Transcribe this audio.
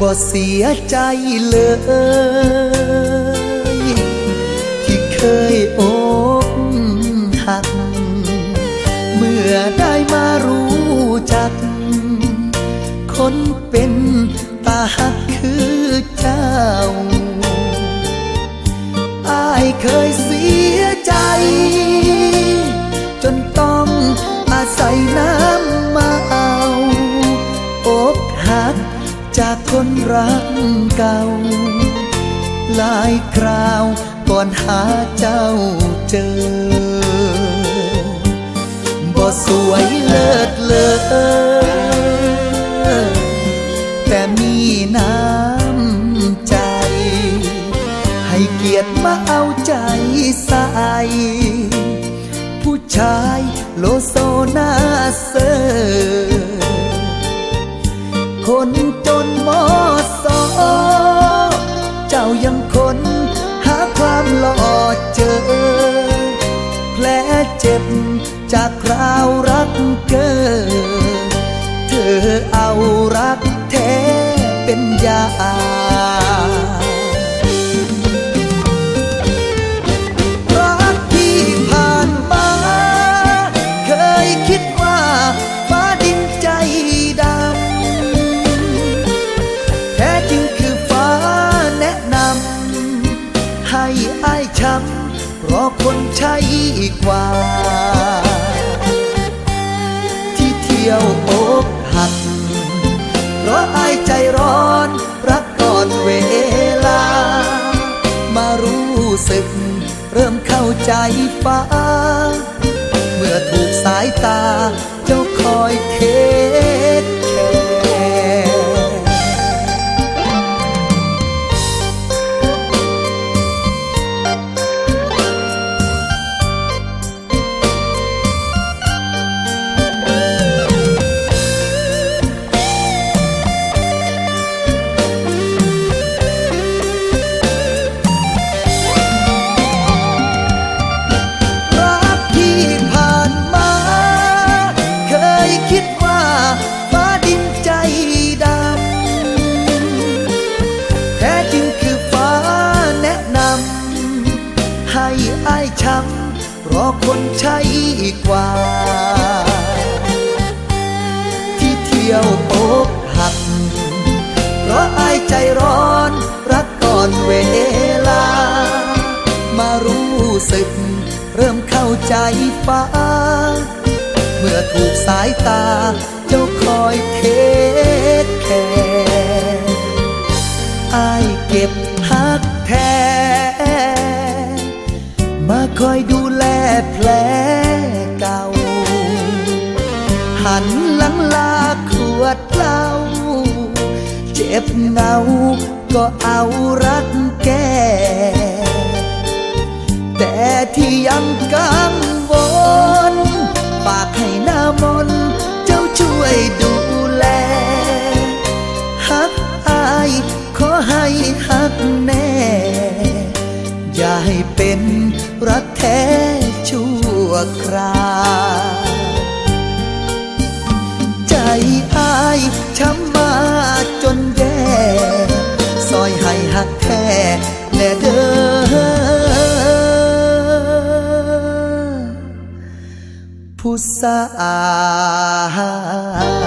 บ่เสียใจเลย ที่เคยอกหัก เมื่อได้มารู้จัก คนเป็นตาหักคือเจ้าอายเคยเสียใจ รักเก่า หลายคราวก่อนหาเจ้าเจอ บ่สวยเลิศเลอแต่มีน้ำใจ ให้เกียรติมาเอาใจใส่ผู้ชายโลโซนาเซอร์คนจนมอส ยารักที่ผ่านมาเคยคิดว่าฟ้าดินใจดำแท้จริงคือฟ้าแนะนำให้อายช้ำเพราะคนใช่กว่า สึก เริ่มเข้าใจฟ้า เมื่อถูกสายตา เจ้าคอยเท ราะคนใช่กว่า ที่เที่ยวอกหัก เพราะอายใจร้อนรักก่อนเวลา มารู้สึก เริ่มเข้าใจฟ้า เมื่อถูกสายตา เจ้าคอยเทคแคร์อายเก็บหักแท้ มาคอยดู แผลเก่า หันหลังลาขวดเหล้าเจ็บเงาก็เอารักแก้แต่ที่ยังกังวลฝากให้หน้ามนเจ้าช่วยดูแลฮักอายขอให้ฮักแน่ อย่าให้เป็นรักแท้ วครา ใจอายช้ำมาจนแย่ซอยให้หักแท้แน่เด้อผู้สาว